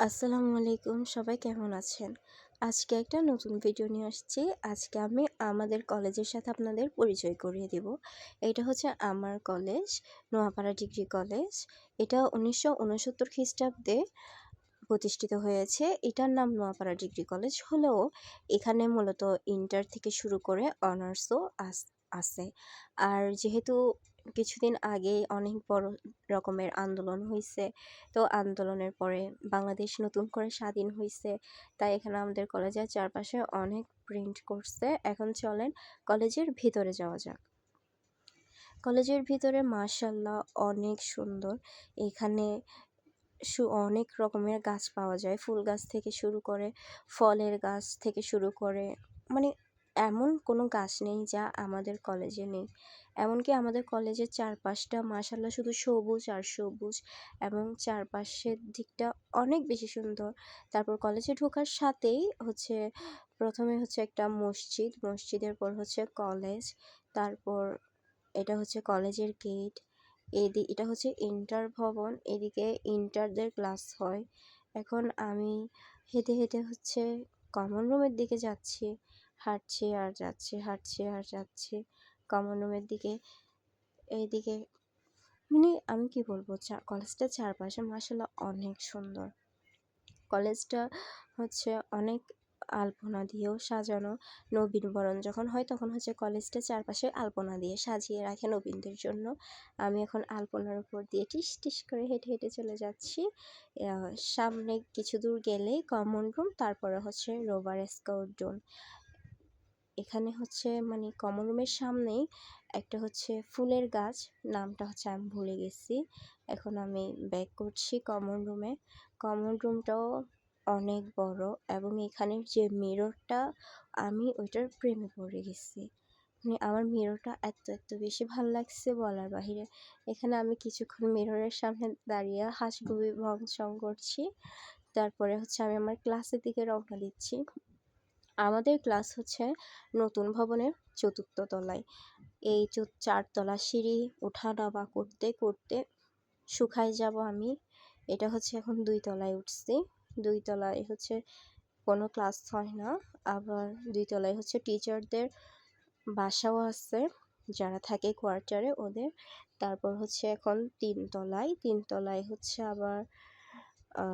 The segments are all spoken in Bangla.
আসসালামু আলাইকুম, সবাই কেমন আছেন? আজকে একটা নতুন ভিডিও নিয়ে আসছি। আজকে আমি আমাদের কলেজের সাথে আপনাদের পরিচয় করিয়ে দেব। এটা হচ্ছে আমার কলেজ, নোয়াপাড়া ডিগ্রি কলেজ। এটা উনিশশো উনসত্তর খ্রিস্টাব্দে প্রতিষ্ঠিত হয়েছে। এটার নাম নোয়াপাড়া ডিগ্রি কলেজ। হলেও এখানে মূলত ইন্টার থেকে শুরু করে অনার্সও আস, আছে। আর যেহেতু কিছুদিন আগে অনেক বড় রকমের আন্দোলন হয়েছে তো আন্দোলনের পরে বাংলাদেশ নতুন করে স্বাধীন হয়েছে তাই এখানে আমাদের কলেজের চারপাশে অনেক প্রিন্ট করছে। এখন চলেন কলেজের ভিতরে যাওয়া যাক। কলেজের ভিতরে মার্শাল্লাহ অনেক সুন্দর। এখানে সু অনেক রকমের গাছ পাওয়া যায়। ফুল গাছ থেকে শুরু করে ফলের গাছ থেকে শুরু করে মানে এমন কোনো গাছ নেই যা আমাদের কলেজে নেই। এমনকি আমাদের কলেজের চারপাশটা মাসাল্লাহ শুধু সবুজ আর সবুজ এবং চারপাশের দিকটা অনেক বেশি সুন্দর। তারপর কলেজে ঢোকার সাথেই হচ্ছে, প্রথমে হচ্ছে একটা মসজিদ, মসজিদের পর হচ্ছে কলেজ, তারপর এটা হচ্ছে কলেজের গেট, এদি, এটা হচ্ছে ইন্টার ভবন, এদিকে ইন্টারদের ক্লাস হয়। এখন আমি হেঁটে হেঁটে হচ্ছে কমন রুমের দিকে যাচ্ছি। হাঁটছি আর যাচ্ছে, হাঁটছে আর যাচ্ছে কমন রুমের দিকে। এইদিকে মানে আমি কি বলব, চা কলেজটার চারপাশে মাসাল্লাহ অনেক সুন্দর। কলেজটা হচ্ছে অনেক আলপনা দিয়েও সাজানো নবীনবরণ যখন হয় তখন হচ্ছে কলেজটা চারপাশে আলপনা দিয়ে সাজিয়ে রাখে নবীনদের জন্য। আমি এখন আলপনার উপর দিয়ে টিস টিস করে হেঁটে হেঁটে চলে যাচ্ছি। সামনে কিছু দূর গেলেই কমন রুম, তারপরে হচ্ছে রোভার স্কাউট ডোন এখানে হচ্ছে মানে কমন রুমের সামনেই একটা হচ্ছে ফুলের গাছ, নামটা হচ্ছে আমি ভুলে গেছি। এখন আমি ব্যাক করছি কমন রুমে কমন রুমটাও অনেক বড় এবং এখানের যে মিররটা আমি ওইটার প্রেমে পড়ে গেছি। মানে আমার মিররটা এত এত বেশি ভালো লাগছে বলার বাহিরে। এখানে আমি কিছুক্ষণ মিররের সামনে দাঁড়িয়ে হাঁসগুবি ভংসং করছি। তারপরে হচ্ছে আমি আমার ক্লাসের দিকে রওনা দিচ্ছি। আমাদের ক্লাস হচ্ছে নতুন ভবনের চতুর্থ তলায়। এই চারতলা সিঁড়ি ওঠা নামা করতে করতে শুকায় যাব আমি। এটা হচ্ছে এখন দুই তলায় উঠছি। দুই তলায় হচ্ছে কোনো ক্লাস হয় না। আবার দুই তলায় হচ্ছে টিচারদের বাসাও আছে। যারা থাকে কোয়ার্টারে ওদের। তারপর হচ্ছে এখন তিন তলায়। তিন তলায় হচ্ছে আবার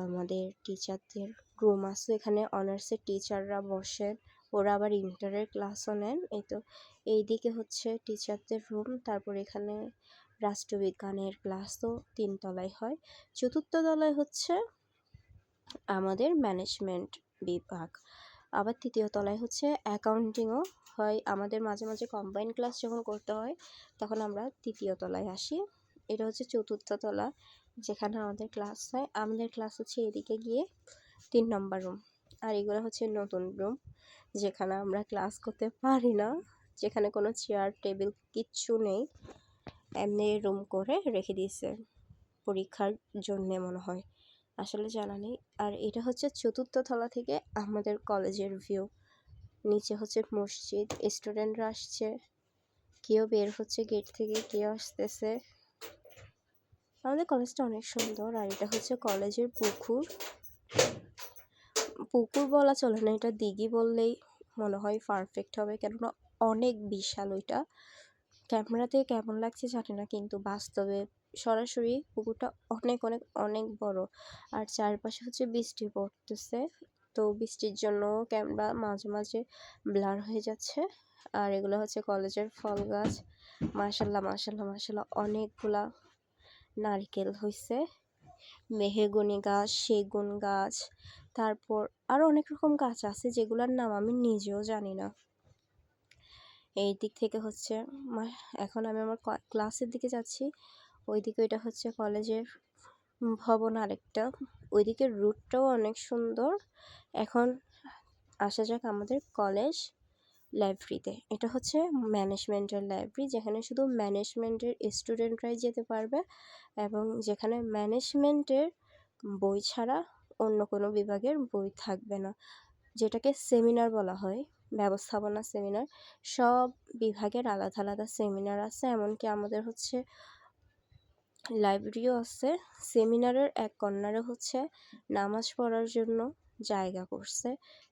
আমাদের টিচারদের রুম আছে। এখানে অনার্সের টিচাররা বসেন। ওরা আবার ইন্টারের ক্লাসও নেন। এই তো, এইদিকে হচ্ছে টিচারদের রুম তারপর এখানে রাষ্ট্রবিজ্ঞানের ক্লাসও তিনতলায় হয়। চতুর্থ তলায় হচ্ছে আমাদের ম্যানেজমেন্ট বিভাগ। আবার তৃতীয় তলায় হচ্ছে অ্যাকাউন্টিংও হয়। আমাদের মাঝে মাঝে কম্বাইন ক্লাস যখন করতে হয়, তখন আমরা তৃতীয় তলায় আসি। এটা হচ্ছে চতুর্থ তলা, যেখানে আমাদের ক্লাস হয়। আমাদের ক্লাস হচ্ছে এদিকে গিয়ে তিন নম্বর রুম আর এগুলো হচ্ছে নতুন রুম যেখানে আমরা ক্লাস করতে পারি না, যেখানে কোনো চেয়ার টেবিল কিচ্ছু নেই। এমনি রুম করে রেখে দিয়েছে, পরীক্ষার জন্যে মনে হয়। আসলে জানা নেই। আর এটা হচ্ছে চতুর্থ তলা থেকে আমাদের কলেজের ভিউ নিচে হচ্ছে মসজিদ স্টুডেন্টরা আসছে। কেউ বের হচ্ছে গেট থেকে, কেউ আসতেছে। আমাদের কলেজটা অনেক সুন্দর। আর এটা হচ্ছে কলেজের পুকুর। পুকুর বলা চলে না, এটা দিঘি বললেই মনে হয় পারফেক্ট হবে। কেননা অনেক বিশাল ওইটা। ক্যামেরাতে কেমন লাগছে জানি না, কিন্তু বাস্তবে সরাসরি পুকুরটা অনেক অনেক অনেক বড়। আর চারপাশে হচ্ছে বৃষ্টি পড়তেছে, তো বৃষ্টির জন্য ক্যামেরা মাঝে মাঝে ব্লার হয়ে যাচ্ছে। আর এগুলো হচ্ছে কলেজের ফল গাছ। মাসাল্লাহ মাসাল্লাহ মাসাল্লাহ অনেকগুলা নারকেল হয়েছে মেহেগুনি গাছ, সেগুন গাছ তারপর আরও অনেক রকম গাছ আছে যেগুলোর নাম আমি নিজেও জানি না। এই দিক থেকে হচ্ছে এখন আমি আমার ক্লাসের দিকে যাচ্ছি। ওইদিকে এটা হচ্ছে কলেজের ভবন আরেকটা। ওইদিকের রুটটাও অনেক সুন্দর। এখন আসা যাক আমাদের কলেজ লাইব্রেরিতে এটা হচ্ছে ম্যানেজমেন্টের লাইব্রেরি যেখানে শুধু ম্যানেজমেন্টের স্টুডেন্টরাই যেতে পারবে এবং যেখানে ম্যানেজমেন্টের বই ছাড়া অন্য কোনো বিভাগের বই থাকবে না। যেটাকে সেমিনার বলা হয়, ব্যবস্থাপনা সেমিনার। সব বিভাগের আলাদা আলাদা সেমিনার আছে। এমনকি আমাদের হচ্ছে লাইব্রেরিও আছে। সেমিনারের এক কর্নারে হচ্ছে নামাজ পড়ার জন্য জায়গা করছে।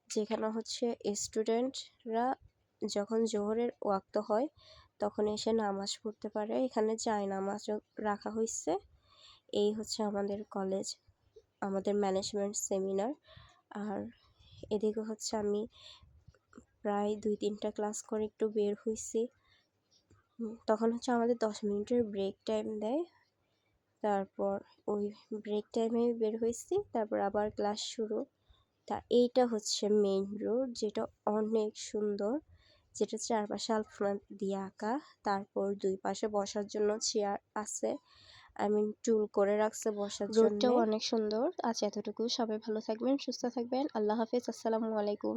যেখানে হচ্ছে স্টুডেন্টরা যখন জোহরের ওয়াক্ত হয়, তখন এসে নামাজ পড়তে পারে। এখানে যায় নামাজও রাখা হয়েছে এই হচ্ছে আমাদের কলেজ। আমাদের ম্যানেজমেন্ট সেমিনার আর এদিকে হচ্ছে আমি প্রায় দুই তিনটা ক্লাস করে একটু বের হয়েছি তখন হচ্ছে আমাদের দশ মিনিটের ব্রেক টাইম দেয়। তারপর ওই ব্রেক টাইমে বের হয়েছি তারপর আবার ক্লাস শুরু। তা এইটা হচ্ছে মেইন রোড যেটা অনেক সুন্দর। যেটা চারপাশে আলপনা দিয়ে আঁকা, তারপর দুই পাশে বসার জন্য চেয়ার আছে। আই মিন চুল করে রাখছে বসার জন্য। রোডটাও অনেক সুন্দর। আজ এতটুকু। সবাই ভালো থাকবেন সুস্থ থাকবেন। আল্লাহ হাফিজ। আসসালামু আলাইকুম।